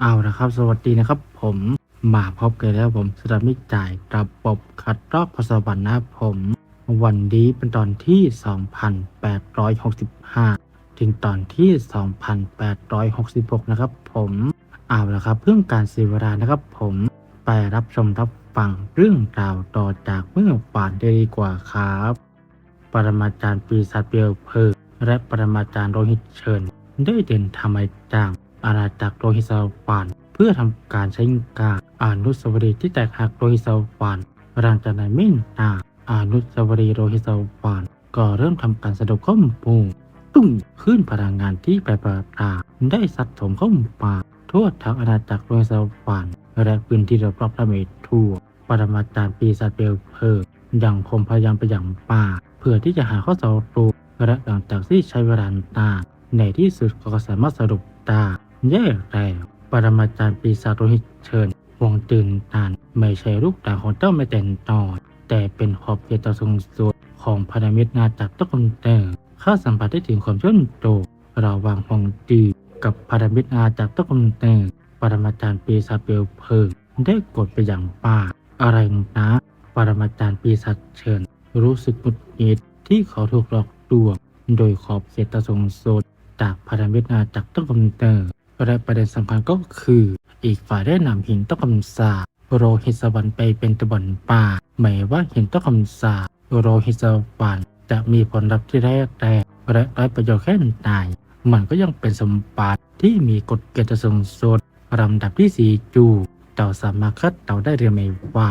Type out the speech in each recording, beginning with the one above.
เอาละครับ สวัสดีนะครับ ผมมาพบกันแล้วผมสำหรับมิจ่ายระบบคัดรอบพสวรรค์นะครับผม วันนี้เป็นตอนที่ 2865 ถึงตอนที่ 2866 นะครับ ผมเอาละครับ เพื่อการเสียเวลานะครับ ผมไปรับชมรับฟังเรื่องราวต่อจากเมื่อวานได้ดีกว่าครับ ปรมาจารย์ปีศาจเปลวเพลิงและปรมาจารย์โรหิตเชิญ ได้เดินทางมจาก อาณาจักรโรหิตสวรรค์เพื่อทำการใช้การอานุสาวรีย์ที่แตกหักโรหิตสวรรค์หลังจากนั้นไม่นานอานุสาวรีย์โรหิตสวรรค์ก็เริ่มทำการสะดบข้อมูลตุ้งขึ้นพลังงานที่แปรปราได้สัดสมเข้ามาทั่วทั้งอาณาจักรโรหิตสวรรค์และพื้นที่รอบๆละเมดทั่วปรมาจารย์ปีศาจเปลเพลิงยังคงพยายามไปอย่างป่า เพื่อที่จะหาข้อสรุปและหลังจากที่ใช้เวลานานในที่สุดก็สามารถสรุปได้ แย่แล้วปรมาจารย์ปีศาจโรหิตเชิญวงตื่นนานไม่ใช่ลูกต่างของเจ้าไม่แต่นตอนแต่เป็นขอบเขตต่อสูงสุดของพันธมิตรนาจากตะกุนเตอร์ข้าสัมผัสได้ถึงความชื่อมโยงระหว่างฮองจือกับพันธมิตรนาจากตะกุนเตอร์ปรมาจารย์ปีศาจเปลวเพลิงได้กดไปอย่างป่า อะไรนะปรมาจารย์ปีศาจเชิญ รู้สึกหงุดหงิดที่เขาถูกหลอกลวงโดยขอบเขตตะสงสดจากพันธมิตรนาจากต้นกำเนิด และประเด็นสำคัญก็คือ อีกฝ่ายได้นำหินต้นกำสาโรหิตสวรรค์ไปเป็นตะบนป่าหมายว่าหินต้นกำสาโรหิตสวรรค์จะมีผลลัพธ์ที่แรกแต่และได้ประโยชน์แค่ไหนมันก็ยังเป็นสมบัติที่มีกฎเกณฑ์สูงสุดลำดับที่สี่จูเต่าสามารถคัดเต่าได้หรือไม่ว่า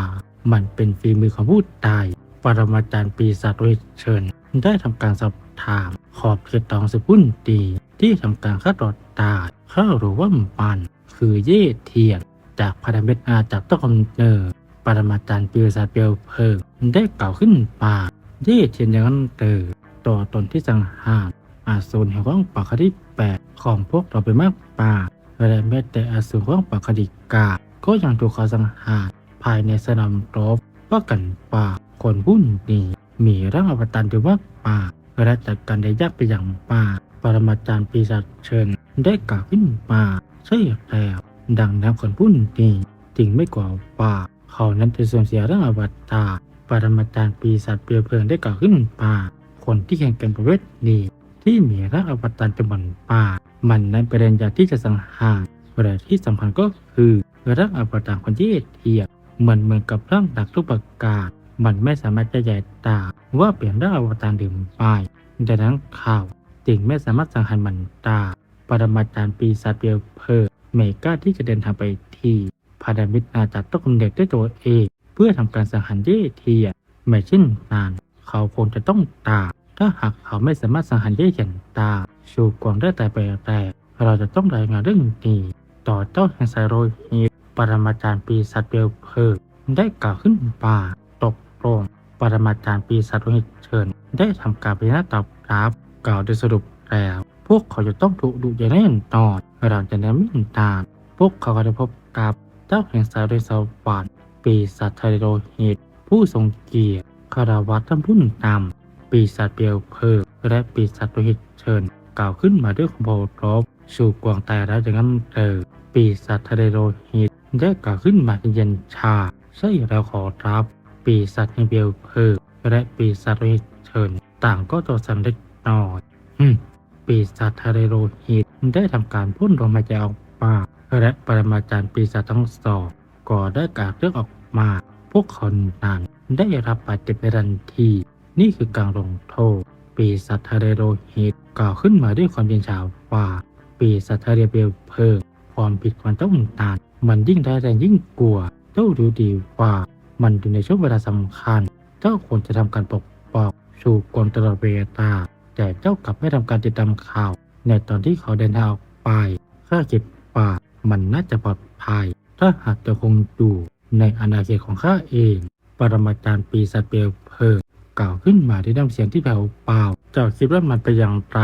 มันเป็นฝีมือของผู้ตายปรมาจารย์ปีศาจโดยเชิญ ได้ทำการสอบถามขอบเขตตองสปุ่นตี ที่ทำการคัดตอดตาเข้ารู้ว่ามัน คือเย่เทียน จากพันธมิตรอาจากต้นกำเนิดปรมาจารย์ปีศาเปลวเพิงได้กล่าวขึ้นปากเย่เทียนอยังนั้นเตอตัวตนที่สังหารอาสูรแห่งว่างปากคดีแปดของพวกเราไปมากป่าและแม้แต่อาสูรว่างปากคดีกาก็ยังถูกเขาสังหารภายในสนามรบว่ากันป่าคนบุ่นนี้มีร่างอวตารอยู่มากป่าและจัดการได้ยากไปอย่างป่า รมาจารย์ปีศาจเชิญได้กล่าวขึ้นมาใช่แล้วดังนั้นคนบุ่นนี้จึงไม่กว่าป่าเขานั้นจะสูญเสียร่างอวตารปรมาจารย์ปีศาจเปลวเพลิงได้กล่าวขึ้นมาคนที่แข่งกันประเวทนี้ที่มีร่างอวตารจำนวนป่า มันนั้นเป็นอย่างที่จะสังหารและที่สำคัญก็คือร่างอวตารคนที่เทียบเหมือนเหมือนกับร่างดักทุกประกาศ มันไม่สามารถจะแยกตาว่าเปลี่ยนร่างอวตารดื่มไปดังนั้นข่าว จึงไม่สามารถสังหารมันตาปรมาจารย์ปีศาจเปลเพลิงไม่กล้าที่จะเดินทางไปที่พันธมิตรอาจากต้องกำเนิดด้วยตัวเอง เพื่อทำการสังหารเย่เทียไม่เช่นนั้นเขาคงจะต้องตายถ้าหากเขาไม่สามารถสังหารเย่เห็นตาชูกวางได้แต่ไปแต่เราจะต้องรายงานเรื่องนี้ต่อเจ้าแห่งสายโรหิตปรมาจารย์ปีศาจเปลเพลิงได้กล่าวขึ้นป่าตกลงปรมาจารย์ปีศาจโรหิตเชิญได้ทำการไปหน้าตอบรับ กล่าวโดยสรุปแล้ว พวกเขาจะต้องถูกดุอย่างแน่นอนหลังจากนั้นไม่นานพวกเขาก็ได้พบกับเจ้าแห่งสายโรหิตสวรรค์ปีศาจไทโรหิตผู้ทรงเกียรติคารวัตท่านผู้นำปีศาจเปลวเพลิงและปีศาจโรหิตเชิญ กล่าวขึ้นมาด้วยคำโพรบสู่กวางตายแล้วอย่างนั้นเออปีศาจทะเลโรหิตได้กล่าวขึ้นมาเย็นชาใช่เราขอรับ ปีศาจแห่งเบลเพอร์และปีศาจโรหิตเชิญ ต่างก็ตัวสั่นเล็ก นอยฮึมปีศาจทะเลโรหิตได้ทำการพ่นลมหายใจออกมาและปรมาจารย์ปีศาจทั้งสองก็ได้กาวเรื่องออกมา พวกคนนั้นได้รับบาดเจ็บในทันที นี่คือการลงโทษ ปีศาจทะเลโรหิตกล่าวขึ้นมาด้วยความเย็นชาว่าปีศาจทะเลเบลเพิงความผิดมันต้องตาน มันยิ่งได้แรงยิ่งกลัว เจ้ารู้ดีว่ามันอยู่ในช่วงเวลาสำคัญ เจ้าควรจะทำการปกป้องชูกลตลอดเวลา แต่เจ้ากลับไม่ทำการติดตามข่าว ในตอนที่เขาเดินทางออกไปข้าคิดว่ามันน่าจะปลอดภัย ถ้าหากจะคงอยู่ในอาณาเขตของข้าเอง ปรมาจารย์ปีศาจเปลวเพลิงกล่าวขึ้นมาด้วยน้ำเสียงที่แผ่วเบาเจ้าคิดว่ามันเป็นอย่างไร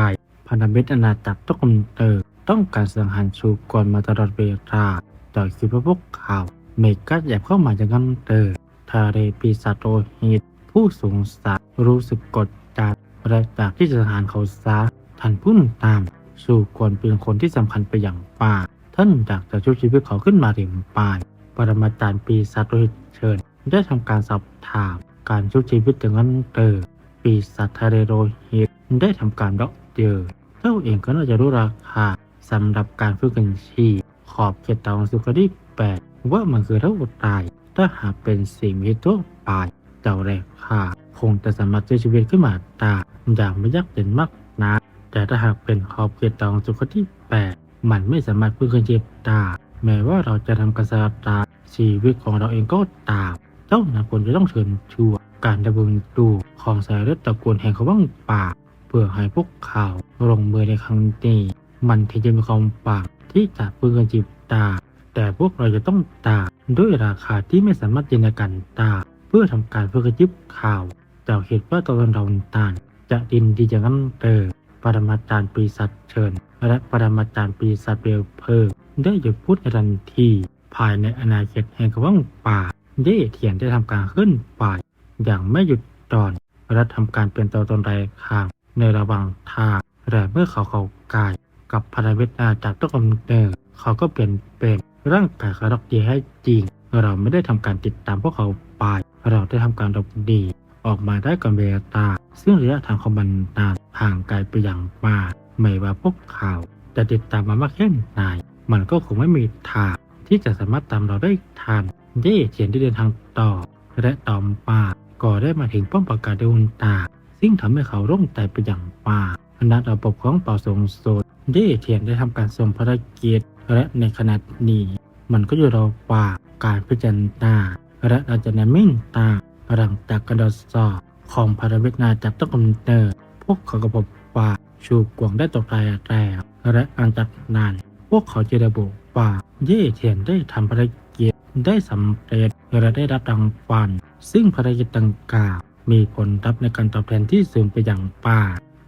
พันธมิตรอาณาจักรต้องกำเนิดต้องการสังหารชูก่อนมาตลอดเวลาแต่คิดว่าพวกเขาเมกัสแอบเข้ามาอย่างนั้นเตอทาเรปีศาจโรหิตผู้สูงศักรู้สึกกดดัน และจากที่จะสังหารเขาซะท่านผู้นำตามชูกวนเป็นคนที่สำคัญไปอย่างป่า ท่านอยากจะช่วยชีวิตเขาขึ้นมาถึงปลาปรมาจารย์ปีศาจโดยเชิญ ได้ทำการสอบถาม การช่วยชีวิตอย่างนั้นเตอปีศาจทะเลโรหิตได้ทำการด็อกเจอเจ้าเองก็น่าจะรู้ราคาสำหรับการฝึกกันชีพขอบเขตตองสุขที่แปดว่ามันคือเท่าตายถ้าหากเป็นสิ่งมีตัวปลายเจ้าแรกค่ะ คงจะสามารถช่วยชีวิตขึ้นมาได้อย่างไม่ยากเย็นมากนะแต่ถ้าหากเป็นขอบเขตตองสุขที่แปดมันไม่สามารถฟื้นคืนชีพได้แม้ว่าเราจะทำการสตาร์ชีวิตของเราเองก็ตามเจ้านาควรจะต้องเชิญชวนการดำเนินดูของสายเลือดตระกูลแห่งเขาว่างป่าเพื่อให้พวกเขาลงมือในครั้งนี้มันถึงจะมีความปากที่จะฟื้นคืนชีพได้แต่พวกเราจะต้องตาด้วยราคาที่ไม่สามารถจินตนาการได้เพื่อทำการเพื่อกระจิบข่าว จ้าคิดว่าตัวเราตานจะดินดีอย่างนั้นเตอปรมาจารย์ปีศาจเชิญ และปรมาจารย์ปีศาจเปลวเพลิงได้หยุดพูดในทันที ภายในอาณาเขตแห่งกว่างป่าเย่เทียนได้ทำการขึ้นไปอย่างไม่หยุดตอนและทำการเป็นตัวตนไรข้างในระหว่างทางและเมื่อเขาเขากายกับพลังเวทนาจากต้นกำเนิดเขาก็เปลี่ยนเป็นร่างกายกระดกดีให้จริง เราไม่ได้ทำการติดตามพวกเขาไป เราได้ทำการดกดี ออกมาได้ก่อนเวลาซึ่งระยะทางของมันนานห่างไกลไปอย่างมากไม่ว่าพวกเขาจะติดตามมามากแค่ไหนมันก็คงไม่มีทางที่จะสามารถตามเราได้ทันเย่เทียนได้เดินทางต่อ และต่อมาก็ได้มาถึงป้อมปราการดวงตา ซึ่งทำให้เขาร่มใจไปอย่างมากนัดระบบของเป่าสงสุดเย่เทียนได้ทำการส่งภารกิจและในขณะนี้ มันก็อยู่รอว่าการพิจารณาและอาจจะนมิ่งตา หลังจากการตรวจสอบของพารเวทนาจากต้นกำเนิดพวกเขาก็พบว่าชูกวงได้ตกตายแล้วและอันจากนั้นพวกเขาจะระบุว่าเย่เทียนได้ทำภารกิจได้สำเร็จและได้รับรางวัลซึ่งภารกิจดังกล่าวมีผลลัพธ์ในการตอบแทนที่สูงไปอย่างป่า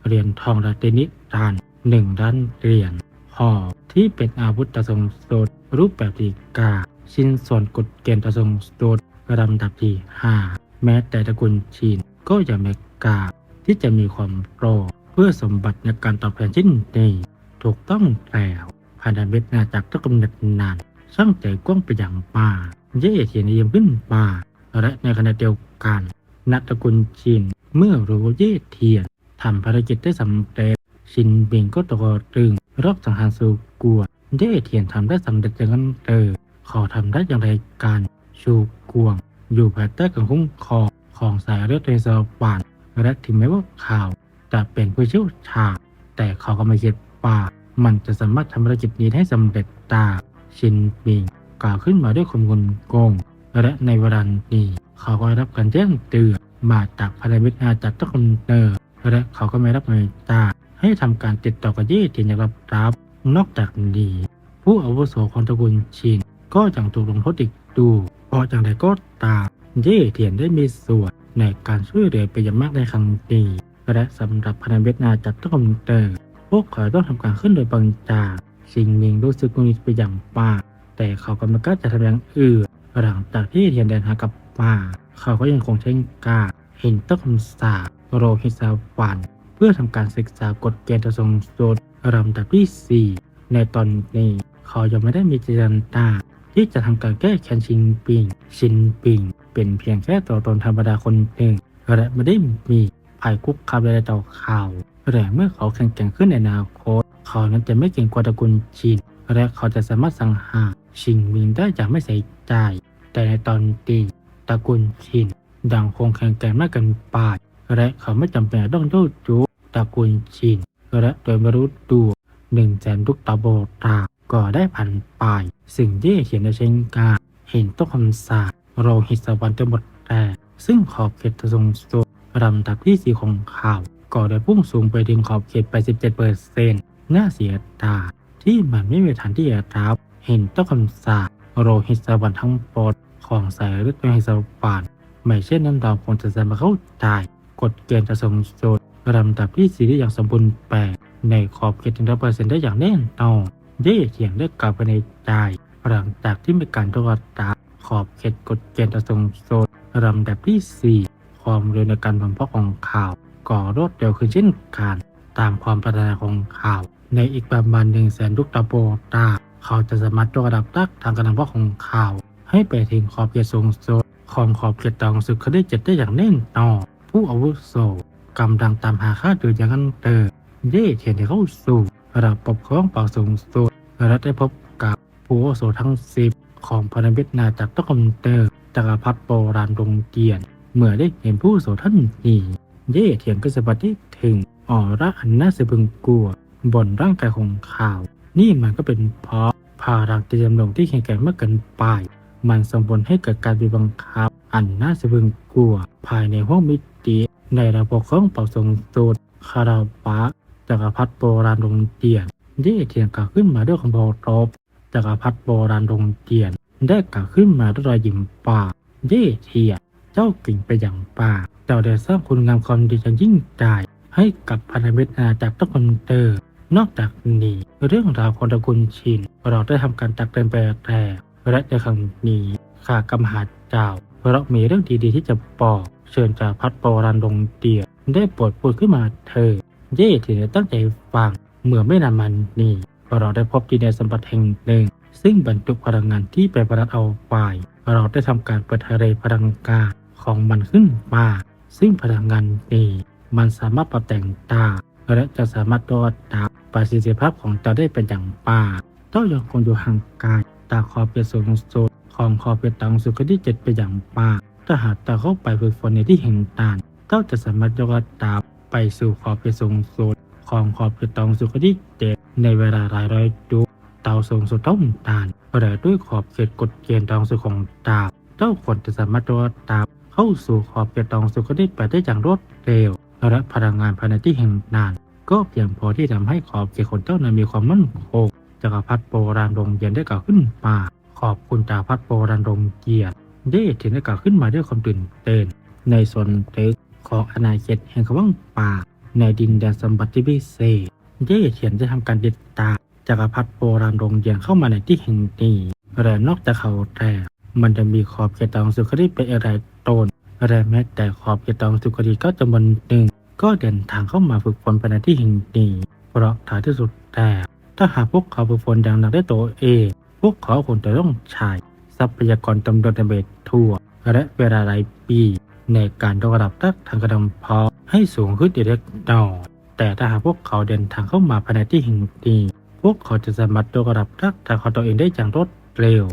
เหรียญทองราตรีนิรันหนึ่งด้านเหรียญห่อที่เป็นอาวุธตะทรงสดรูปแบบตีกา ชิ้นส่วนกฎเกณฑ์ตะทรงสดลำดับที่ห้า แม้แต่ตระกูลชินก็ยังไม่กล้าที่จะมีความโปรเพื่อสมบัติในการตอบแทนชิ้นนี้ถูกต้องแล้วพันธมิตรนาจากตะกำเนิดนานช่างใจกว้างไปอย่างมากเย่เทียนเยี่ยมขึ้นมาและในขณะเดียวกันนัตระกูลชินเมื่อรู้เย่เทียนทำภารกิจได้สำเร็จชินเบิงก็ตกตึงรอบสังหารสูกวเย่เทียนทำได้สำเร็จอย่างนั้นเออขาทำได้อย่างไรกันชูกวง อยู่ภายใต้การคุ้มครองของสายเลือดในสวรรค์และถึงแม้ว่าข่าวจะเป็นผู้เชี่ยวชาญแต่เขาก็ไม่คิดว่ามันจะสามารถทำภารกิจนี้ให้สำเร็จตาชินบิงกล่าวขึ้นมาด้วยความงุนงงและในเวลานี้เขาก็ได้รับการแจ้งเตือนมาจากพันธมิตรอาจากต้นกำเนิดและเขาก็ไม่รับเงินจาให้ทำการติดต่อกับเย่ทียนอย่างรับ นอกจากนี้ ผู้อาวุโสของตระกูลชินก็ยังถูกลงโทษอีก ดูเพราะอย่างไรก็ตาม เย่เทียนได้มีส่วนในการช่วยเหลือไปอย่างมากในครั้งนี้และสำหรับพันธมิตรอาจากต้นกำเนิดพวกเขาต้องทำการขึ้นโดยบังจากสิงหนึ่งรู้สึกกุนิดไปอย่างมากแต่เขาก็ไม่กล้าจะทำอย่างอื่นหลังจากที่เทียนเดินทางกลับมาเขาก็ยังคงใช้กาเห็นต้นคำสาโรฮิตสาวันเพื่อทำการศึกษากฎเกณฑ์ทรงสดลำดับที่ 4 ในตอนนี้ เขายังไม่ได้มีเจตนา ที่จะทำการแก้แค้นชินปิง ชินปิง เป็นเพียงแค่ตัวตนธรรมดาคนหนึ่งและไม่ได้มีภัยคุกคามใดๆต่อเขาแต่เมื่อเขาแข็งแกร่งขึ้นในอนาคต เขานั้นจะไม่เก่งกว่าตระกูลชิน และเขาจะสามารถสังหารชิงมิงได้อย่างไม่ใส่ใจ แต่ในตอนนี้ตระกูลชินยังคงแข็งแกร่งมากเกินไปและเขาไม่จำเป็นต้องโดจูตระกูลชินและโดยไม่รู้ตัวหนึ่งแสนลูกตาโบตา ก็ได้ผ่านไป สิ่งที่เขียนในเชงกาเห็นต้นคำสาโรหิตสวรรค์จะหมดแต่ซึ่งขอบเขตทรงสุดลำดับที่สี่ของข่าว ก็ได้พุ่งสูงไปถึงขอบเขตไป 17เปอร์เซ็นต์น่าเสียดายที่มันไม่มีฐานที่จะรับเห็นต้นคำสาโรหิตสวรรค์ทั้งปดของสายเลือดโลหิตสวรรค์ไม่เช่นนั้นเราคงจะสามาเข้าใจกฎเกณฑ์จะทรงสุดลำดับที่สี่ได้อย่างสมบูรณ์แบบในขอบเขตหนึ่งร้อยเปอร์เซ็นต์ได้อย่างแน่นอน เย่เขียงได้กกล่าวไปในใจ หลังจากที่มีการตรวจตาขอบเขตกฎเกณฑ์จะทรงสุดลำดับที่สี่ความเร็วในการบ่มเพาะของข่าว ก่อรวดเร็วขึ้นเช่นกันตามความปรารถนาของข่าว ในอีกประมาณหนึ่งแสนลูกตาโบตาเขาจะสามารถยกระดับตักทางการนำว่าของเขาว ให้ไปถึงขอบเขตสูงสุดของขอบเขตต่างสุดเขาได้เจ็ดได้อย่างแน่นอน ผู้อาวุโสกำลังตามหาค่าโดยอย่างนั้นเตอเย่เทียนเข้าสู่ระดับปกครองเป่าสูงสุด และได้พบกับผู้อโสทั้งสิบของพนมิตรนาจากตะคอมเตอร์จักรพรรดิโบราณดงเกียนเมื่อได้เห็นผู้โสท่านนี้เย่เทียนก็สะบัดได้ถึงออร่าอันน่าสะพึงกลัว บนร่างกายของข่าว นี่มันก็เป็นเพราะพารังติจำลงที่แข็งแกร่งมากเกินไปมันส่งผลให้เกิดการบีบบังคับ อันน่าสะพึงกลัว ภายในห้องมิติในระบบของเป่าทรงสูตรคาราบะจักรพรรดิโบราณดงเตียน เย่เทียนกล่าวขึ้นมาด้วยคำโพรบจักรพรรดิโบราณดงเตียน ได้กล่าวขึ้นมาด้วยรอยยิ้มปากเย่เทียนเจ้าเก่งไปอย่างป่า เจ้าได้สร้างคุณงามความดีอย่างยิ่งใหญ่ให้กับพันธมิตรอาณาจักรตะคนเตอร์ นอกจากนี้ เรื่องราวของตระกูลชิน เราได้ทำการตักเตือนไปแต่และในครั้งนี้ข้ากำหาเจ้าเรามีเรื่องดีๆที่จะบอก เชิญจากพัดโบราณดงเตียนได้โปรดพูดขึ้นมาเธอ เย่ถึงได้ตั้งใจฟัง เมื่อไม่นานมานี้เราได้พบดินแดนสมบัติแห่งหนึ่ง ซึ่งบรรจุพลังงานที่เป็นประดับเอาไปเราได้ทำการเปิดทะเลพลังงานของมันขึ้นมา ซึ่งพลังงานนี้มันสามารถปรับแต่งตาและจะสามารถตรวจจับประสิทธิภาพของเจ้าได้เป็นอย่างป่าเจ้ายังคงอยู่ห่างไกลตาขอบเขตสูงสุดของขอบเขตต่างสุดที่เจ็ดเป็นอย่างป่าถ้าหากเจ้าเข้าไปฝึกฝนในที่แห่งต่างเจ้าจะสามารถยกระดับไปสู่ขอบเขตสูงสุด ของขอบเขตต่างสุดก็ที่เจ็ดในเวลาหลายร้อยยุคเตาสูงสุดต้องตานแต่ด้วยขอบเขตกฎเกณฑ์ต่างสุของดาเจ้าควรจะสามารถยกระดับเข้าสู่ขอบเขตต่างสุดก็ได้ไปได้อย่างรวดเร็วและพลังงานภายในที่แห่งนาน ก็เพียงพอที่ทำให้ขอบเขตของเจ้านั้นมีความมั่นคงจักรพรรดิโบราณโรงเรียนได้กล่าวขึ้นมาขอบคุณจักรพรรดิโบราณโรงเกียรติได้ถึงได้กล่าวขึ้นมาด้วยความตื่นเต้นในส่วนลึกของอาณาเขตแห่งคำว่างป่า ในดินแดนสมบัติที่พิเศษเย่เทียนจะทำการติดตามจักรพรรดิโบราณโรงเรียนเข้ามาในที่แห่งนี้และนอกจากเขาแต่มันจะมีขอบเขตต่างสุขที่เป็นอะไรตนและแม้แต่ขอบเขตตองสุขดีก็จำนวนหนึ่งก็เดินทางเข้ามาฝึกฝนภายในที่แห่งนี้เพราะท้ายที่สุดแต่ถ้าหากพวกเขาฝึกฝนอย่างหนักได้ตัวเอง พวกเขาคงจะต้องใช้ทรัพยากรจำนวนในเบททั่ว และเวลาหลายปี ในการยกระดับทักทางกระดมพาะ ให้สูงขึ้นอีกเล็กน้อยแต่ถ้าหากพวกเขาเดินทางเข้ามาภายในที่แห่งนี้พวกเขาจะสามารถยกระดับทักทางของตัวเองได้อย่างรวดเร็ว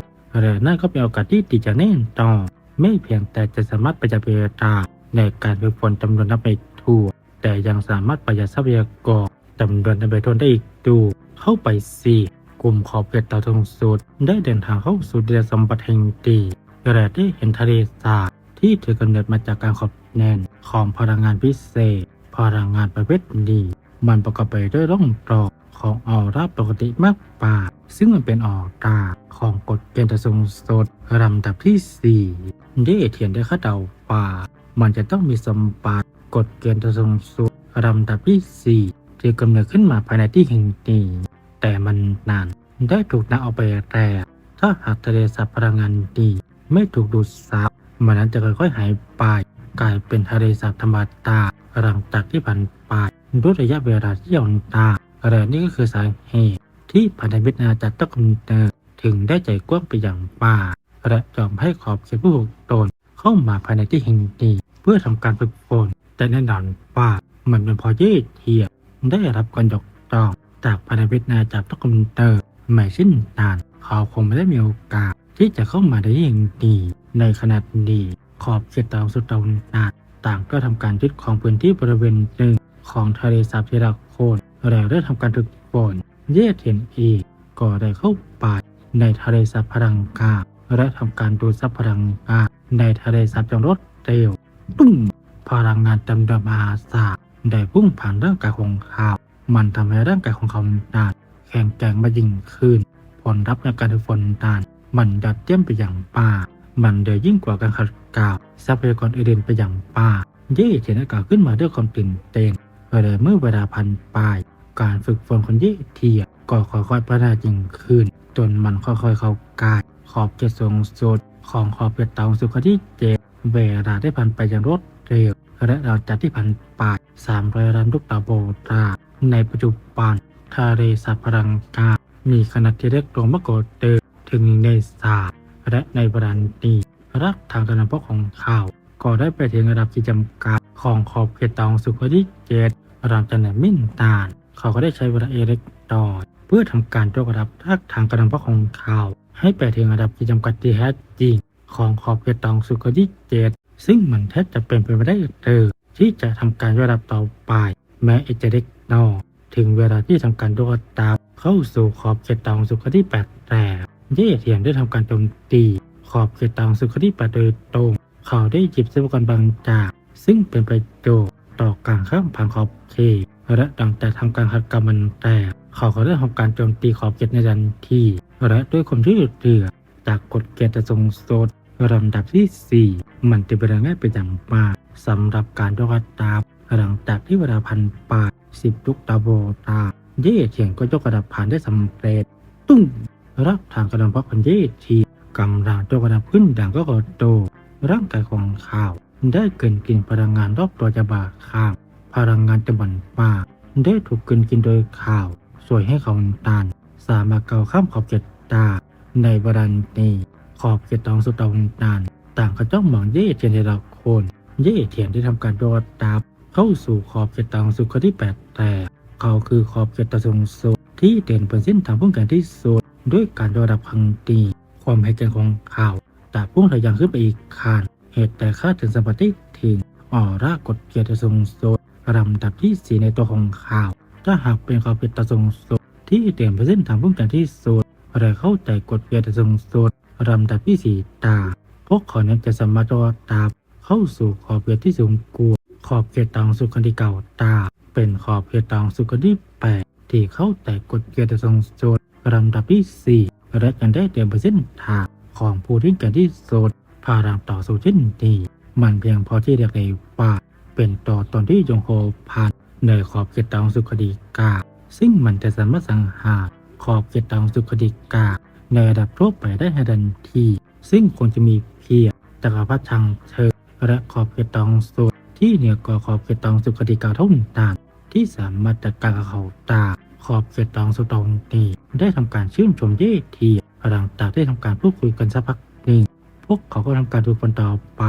และนั่นก็เป็นโอกาสที่ดีอย่างแน่นอนไม่เพียงแต่จะสามารถประหยัดเวลาในการฝึกฝนจำนวนนับไปทั่วแต่ยังสามารถประหยัดทรัพยากรจำนวนนับไปทนได้อีกดูเข้าไปสี่กลุ่มขอบเขตตะวันสุดได้เดินทางเข้าสู่ดินแดนสมบัติแห่งดีและได้เห็นทะเลสาบ ที่ถือกำเนิดมาจากการขอบแน่นของพลังงานพิเศษ พลังงานประเภทนี้มันประกอบไปด้วยร่องรอยของออร่าปกติมากกว่า ซึ่งมันเป็นออร่าของกฎเกณฑ์สูงสุดลำดับที่ 4 ได้เทียนได้คาดเดาว่า มันจะต้องมีสมบัติกฎเกณฑ์สูงสุดลำดับที่ 4 ที่กำเนิดขึ้นมาภายในที่แห่งนี้แต่มันนานได้ถูกนำเอาไปแต่ถ้าหากทะเลสาบพลังงานดี ไม่ถูกดูดซับ มันนั้นจะค่อยๆหายไป กลายเป็นทะเลสาบธรรมดาหลังจากที่ผ่านไปด้วยระยะเวลาที่ยาวนานและนี่ก็คือสาเหตุ ที่พันธมิตรอาณาจักรตะกุนเตอร์ถึงได้ใจกว้างไปอย่างป่าและยอมให้ขอบเขตผู้ถูกตนเข้ามาภายในที่แห่งนี้เพื่อทำการฝึกฝนแต่แน่นอนว่ามันเป็นพอเย่เทียได้รับการยกย่องจากพันธมิตรอาณาจักรตะกุนเตอร์ไม่สิ้นนานเขาคงไม่ได้มีโอกาสที่จะเข้ามาได้อย่างดี ในขณะนี้ขอบเขตตะวันสุดตะวันตกต่างก็ทำการยึดของพื้นที่บริเวณหนึ่งของทะเลสาบที่รักโคนแล้วได้ทำการฝึกฝนเยเทนอีก็ได้เข้าไปในทะเลสาบพลังกาและทำการดูดซับพลังงานในทะเลสาบอย่างรวดเร็วตุ้มพลังงานจำนวนมาศาได้พุ่งผ่านร่างกายของเขามันทำให้ร่างกายของเขาดานแข็งแกร่งมายิ่งขึ้น ผลรับในการฝึกฝนดานมันยัดเยี่ยมไปอย่างป่า มันเดือยิ่งกว่าการขัดกลาวทรัพยากรอื่นไปอย่างป่า เย่เทียนกล่าวขึ้นมาด้วยความตื่นเต้นเลยเมื่อเวลาพันปลาย การฝึกฝนคนเย่เทียก็ค่อยๆพัฒนายิ่งขึ้น จนมันค่อยๆเข้ากาย ขอบเขตสูงสุดของขอบเขตเตาสุขที่เจ็ดเวลาได้ผ่านไปอย่างรวดเร็วและเราจัดที่ผ่านปลายสามร้อยล้านลูกตาโบราในปัจจุบันทะเลสาบพลังกา มีขนาดที่เล็กลงมากกว่าเดิมถึงหนึ่งในสาม และในบรันนี้รักทางการนำพกของข่าว ก็ได้ไปถึงระดับที่จำกัดของขอบเขตตองสุขที่เจ็ดรามจันทร์มิ่นตาน เขาก็ได้ใช้เวลาเอเล็กดอยเพื่อทำการยกระดับทักทางการนำพกของข่าว ให้ไปถึงระดับที่จำกัดที่แท้จริง ของขอบเขตตองสุขที่เจ็ดซึ่งมันแทบจะเป็นไปไม่ได้เลยที่จะทำการยกระดับต่อไป แม้เอเจเล็กนอถึงเวลาที่ทำการยกระดับเข้าสู่ขอบเขตตองสุขที่แปดแต่เย่เทียนได้ทำการโจมตีขอบเขตตองสุขที่แปดโดยตรง เขาได้หยิบทรัพยากรบางจาก ซึ่งเป็นประโยชน์ต่อการข้ามผ่านขอบเขตและดังแต่ทำการขัดกำมันแต่เขาก็ได้ทำการโจมตีขอบเขตในทันทีและด้วยความยืดเยื้อจากกฎเกณฑ์ทรงโซดลำดับที่ 4 มันจะเป็นง่ายเป็นอย่างมากสำหรับการยกระดับหลังจากที่เวลาพันปาสิบยุคตาโบตาเย่เทียนก็ยกระดับผ่านได้สำเร็จ ตุ้ง รับทางกระดานพักพันเย่ทีกำลังยกระดับขึ้นดังก็กระโดดร่างกายของข่าว ได้เกินกินพลังงานรอบตัวจะบาข้ามพลังงานจะบันป่าได้ถูกเกินกินโดยข่าว สวยให้เขาตันสามารถเกาข้ามขอบเขตตา ในบรันนี้ขอบเขตตองสุดตองนานต่างก็จ้องมองเย่เทียนในละคนเย่เทียนได้ทำการโดดดับเข้าสู่ขอบเขตตองสุดข้อที่แปดแต่ เขาคือขอบเขตตะทรงสุดที่เด่นเป็นเส้นทางพุ่งกันที่สุด ด้วยการโดดดับพังตีความให้ใจของข่าวแต่พุ่งทะยานขึ้นไปอีกคาน เหตุแต่ค่าถึงสมบัติถึงออร่ากฎเกียรติทรงสุดลำดับที่สีในตัวของข่าว ถ้าหากเป็นขอบเขตตะทรงสุดที่เด่นเป็นเส้นทางพุ่งกันที่สุดอะไรเข้าใจกฎเกียรติทรงสุดลำดับที่สี่ตา พวกเขานั้นจะสามารถโดดดับเข้าสู่ขอบเขตที่สูงกว่าขอบเขตตองสุขันที่เก่าตา เป็นขอบเขตตองสุขันที่แปดที่เข้าแต่กฎเกณฑ์ทรงโจทย์ ลำดับที่สี่และยังได้เตรียมเปอร์เซ็นต์ทางของผู้ที่กิดที่โซดพารังต่อสู่เช่นนี้มันเพียงพอที่เรียกได้ว่าเป็นต่อตอนที่ยงโฮผ่านในขอบเขตตองสุขดีกา ซึ่งมันจะสามารถสังหารขอบเขตตองสุขดีกา ในระดับทั่วไปได้ทันที ซึ่งควรจะมีเพียงจักรพรรดิชังเชิงและขอบเขตตองสุดที่เหนือกว่าขอบเขตตองสุขดีกาเท่านั้นที่สามารถจัดการเขาตา ขอบเขตตองสุตรงนี้ได้ทำการชื่นชมเย่ทีหลังจากได้ทำการพูดคุยกันสักพักหนึ่งพวกเขาก็ทำการดูคนต่อไป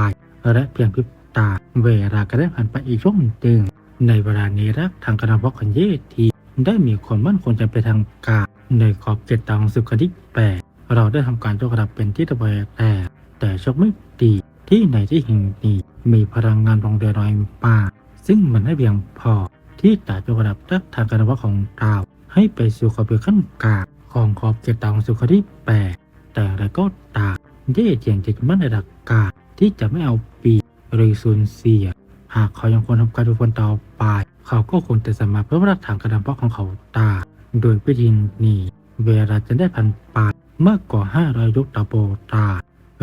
และเพียงพริบตาเวลาก็ได้ผ่านไปอีกช่วงหนึ่งในเวลานี้รักทางกระทำพกของเย่ทีได้มีความมั่นคงจะไปทางการในขอบเขตตองสุขดิกแปดเราได้ทำการยกระดับเป็นที่ตะเวนแต่แต่โชคไม่ดีที่ในที่แห่งนี้มีพลังงานลงเดือดรอยป่าซึ่งมันไม่เพียงพอ ที่จะยกระดับรักทางกระทำพกของเราให้ไปสู่ขอบเขตขั้นกลางของขอบเขตตองสุขดิกแปดแต่อะไรก็ตามเย่เจียงจิตมั่นในหลักการที่จะไม่เอาปีหรือสูญเสีย หากเขายังคงทำการดูคนต่อไปเขาก็คงจะสามารถเพิ่มรากฐานกระดำเพาะของเขาตาโดยวิธีนี้ เวลาจะได้พันปาดมากกว่า 500ยุคตาโบตา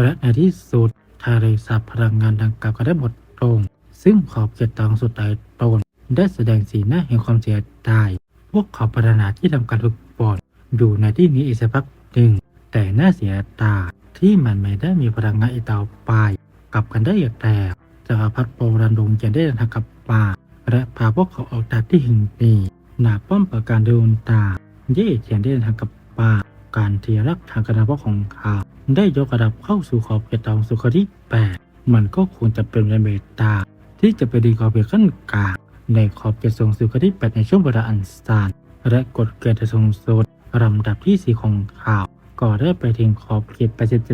และในที่สุดทะเลสาบพลังงานดังกล่าวก็ได้หมดลงซึ่งขอบเขตตองสุดใต้ตน ได้แสดงสีหน้าแห่งความเสียดาย พวกเขาปรารถนาที่ทำการฝึกฝนอยู่ในที่นี้อีกสักพักหนึ่ง แต่น่าเสียตาที่มันไม่ได้มีพลังงานอีกต่อไป กลับกันได้อย่างแต่จักรพรรดิโปรันดงจะได้เดินทางกลับป่าและพาพวกเขาออกจากที่หิงนี้หนาป้อมประการเดินตา เย่เทียนได้เดินทางกลับป่าการเที่รักทางกระดับของเขาได้ยกระดับเข้าสู่ขอบเขตตองสุขที่แปดมันก็ควรจะเป็นเรเมตา ที่จะไปดีขอบเขตขั้นกลาง ในขอบเขตทรงสุขที่แปดในช่วงเวลาอันสั้นและกฎเกณฑ์ทรงสุดลำดับที่สี่ของข่าว ก็ได้ไปถึงขอบเขต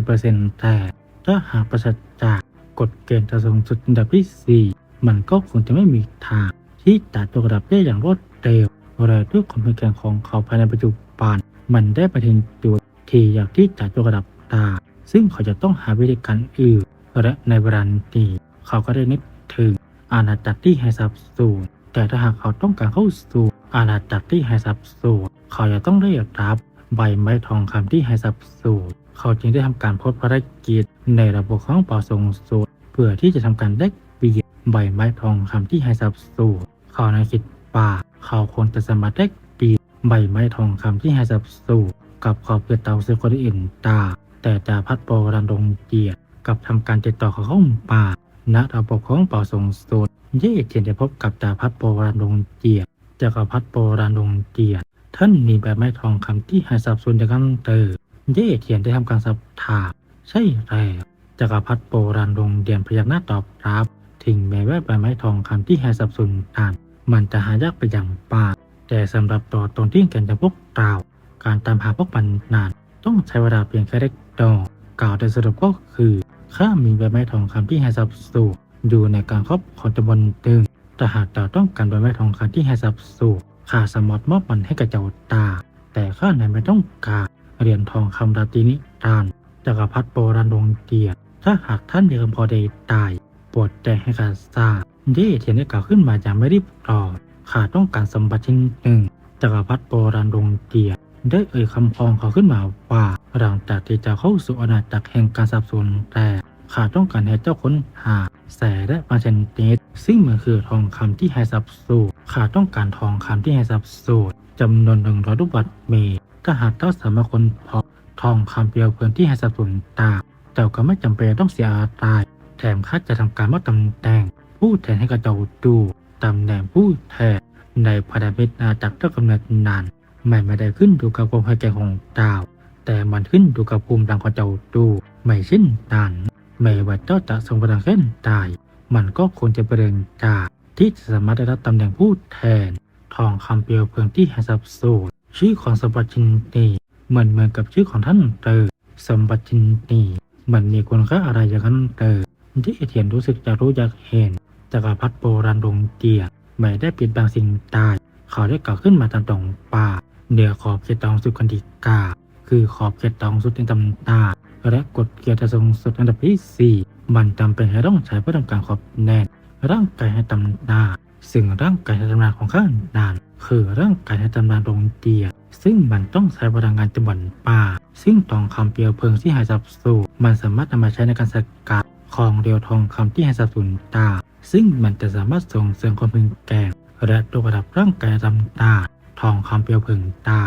87%แต่ถ้าหากประชาจากกฎเกณฑ์จะสูงสุดอันดับที่ 4 มันก็คงจะไม่มีทาง ที่จะยกระดับได้อย่างรวดเร็วและด้วยความแข็งของเขาภายในปัจจุบันมันได้ไปถึงจุดที่อยากที่จะยกระดับตา ซึ่งเขาจะต้องหาวิธีการอื่นและในเวลานี้เขาก็ได้นึกถึง อาณาจักรที่ให้สับสูนแต่ถ้าหากเขาต้องการเข้าสู่ อาณาจักรที่ให้สับสูนเขาจะต้องได้รับใบไม้ทองคำที่ให้สับสูนเขาจึงได้ทำการพสต์ภารกิจในระบบของเป่าทรงสูตรเพื่อที่จะทำการแลกเปลี่ยนใบไม้ทองคำที่ให้สับสูนเขาในคิดว่าเขาควรจะสามารถแลกเปลี่ยนใบไม้ทองคำที่ให้สับสูนกับขอบเกตเตาเซคอริอินตา แต่ดาพัดโปรันดงเกียรติกับทำการติดต่อเขาเข้าป่า ณระบบของเป่าทรงสูตรเย่เทียนได้พบกับดาพัดโปรันดงเกียรติจักรพรรดิโปราณดงเกียรติท่านมีแบบไม้ทองคำที่ให้สับสนจากกันเตอเย่เทียนได้ทำการสับถามใช่แล้วจักรพรรดิโบราณโรงเรียนพยักหน้าตอบรับ ถึงแม้ว่าใบไม้ทองคำที่ให้สับสนนั้นมันจะหายากไปอย่างมาแต่สำหรับตัวตนที่แก่นจะพวกเราการตามหาพวกมันนาน ต้องใช้เวลาเพียงแค่เล็กน้อยกล่าวโดยสรุปก็คือ ข้ามีใบไม้ทองคำที่ให้สับสนอยู่ในการครอบของตำบลตึงแต่หากเราต้องการใบไม้ทองคำที่ให้สับสนข้าสามารถมอบมันให้กับเจ้าตา แต่ข้าในไม่ต้องการเหรียญทองคำราตรีนิทานจักรพรรดิโบราณดงเกียรติถ้าหากท่านยังพอได้ตายโปรดแจ้งให้ข้าทราบเย่เทียนได้กล่าวขึ้นมาอย่างไม่รีบร้อนข้าต้องการสมบัติชิ้นหนึ่งจักรพรรดิโบราณดงเกียรติ ได้เอ่ยคำพองเขาขึ้นมาว่าหลังจากที่จะเข้าสู่อาณาจักรแห่งการสับสนแต่ข้าต้องการให้เจ้าค้นหาแสและมาเชนเนตซึ่งมันคือทองคำที่ให้สับสูนข้าต้องการทองคำที่ให้สับสูนจำนวนหนึ่งร้อยลูกบาทเมตรถ้าหากเจ้าสามารถค้นพบทองคำเปลวเพลิงที่ให้สับสนตาเจ้าก็ไม่จำเป็นต้องเสียตาย แถมข้าจะทำการมอบตำแหน่ง ผู้แทนให้กับเจ้าดูตำแหน่งผู้แทนในพันธมิตรอาณาจักรเจ้ากำเนิดนาน ไม่ไม่ได้ขึ้นอยู่กับความพอใจของดาแต่มันขึ้นอยู่กับภูมิดังของเจ้าดูไม่เช่นนั้นไม่ว่าเจ้าจะทรงพลังแค่ใดมันก็ควรจะเปริญจากที่จะสามารถได้รับตำแหน่งผู้แทน ทองคำเปลวเพลิงที่ให้สับสูนชื่อของสมบัติชินนีเหมือนเหมือนกับชื่อของท่านเตอสมบัติชินนีมันมีคุณค่าอะไรอย่างนั้นเตอที่เอเทียนรู้สึกจะรู้อยากเห็นจักรพรรดิโบราณดงเกียรไม่ได้ปิดบังสิ่งใดเขาได้กล่าวขึ้นมาตามตรงป่า เหนือขอบเขตตองสุดกันดิกาคือขอบเขตตองสุดในตำนาและกฎเกียรติทรงสุดอันดับที่สี่มันจำเป็นให้ต้องใช้เพื่อทำการขอบแน่นร่างกายให้ตำนาซึ่งร่างกายในตำนานของข้านาน คือร่างกายในตำนานดงเกียซึ่งมันต้องใช้พลังงานจำนวนป่า ซึ่งทองคำเปลวเพลิงที่หายสับสูนมันสามารถนำมาใช้ในการสกัดของเรียวทองคำที่หายสับสูนตา ซึ่งมันจะสามารถส่งเสริมความพึงแกร่งและตัวประดับร่างกายตำนาน ทองคำเปลวเพลิงตา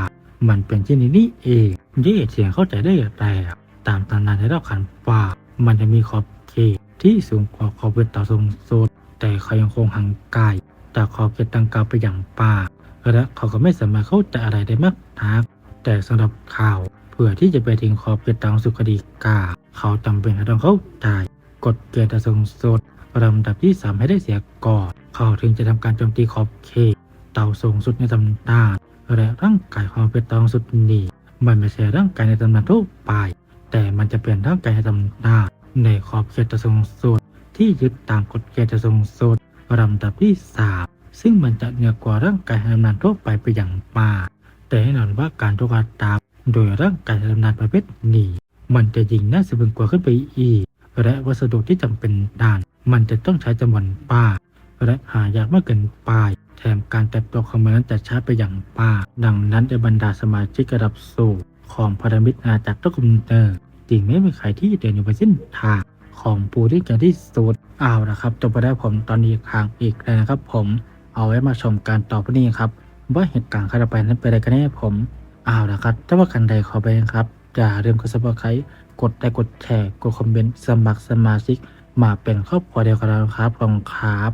มันเป็นเช่นนี้นี่เองเย่เฉียงเข้าใจได้แล้วตามตำนานในรอบขันว่า มันจะมีขอบเขตที่สูงกว่าขอบเขตต่อทรงโซนแต่เขายังคงห่างไกลจากขอบเขตดังกล่าวไปอย่างป่าและเขาก็ไม่สามารถเข้าใจอะไรได้มากนักแต่สำหรับข่าวเพื่อที่จะไปถึงขอบเขตทางสุขดีกา เขาจำเป็นต้องเข้าใจกฎเกณฑ์ทรงโซนลำดับที่สามให้ได้เสียก่อน เขาถึงจะทำการโจมตีขอบเขต เต่าสูงสุดในตำนานและร่างกายของเป็นตองสุดนี้มันไม่ใช่ร่างกายในตำนานทั่วไป แต่มันจะเป็นร่างกายในตำนานในขอบเขตทรงสุดที่ยึดตามกฎเกณฑ์ทรงสุดลำดับที่สามซึ่งมันจะเหนือกว่าร่างกายในตำนานทั่วไปไปอย่างมากแต่แน่นอนว่าการทุกการตามโดยร่างกายในตำนานประเภทนี้ มันจะยิ่งน่าสะพรึงกว่าขึ้นไปอีก และวัสดุที่จำเป็นด้าน มันจะต้องใช้จำนวนป้า และหายากมากเกินไป แถมการเติบโตของมันนั้นจะช้าไปอย่างมาดังนั้นในบรรดาสมาชิกระดับสูงของพันธมิตรอาณาจักระกุมเตอร์จริงไม่มีใครที่เดินอยู่บนเส้นทางของปูที่เก่งที่สุดเอาละครับจบไปได้ผมตอนนี้ค้างอีกแล้วนะครับผมเอาไว้มาชมการต่อไปนี้ครับว่าเหตุการณ์ข้าไปนั้นเป็นอะไรกันแน่ผมเอาละครับถ้าว่ากันใดขอไปครับอย่าลืมกดซับสไครต์กดไลค์กดแชร์กดคอมเมนต์สมัครสมาชิกมาเป็นครอบครัวเดียวกันแล้วครับขอบคุณครับ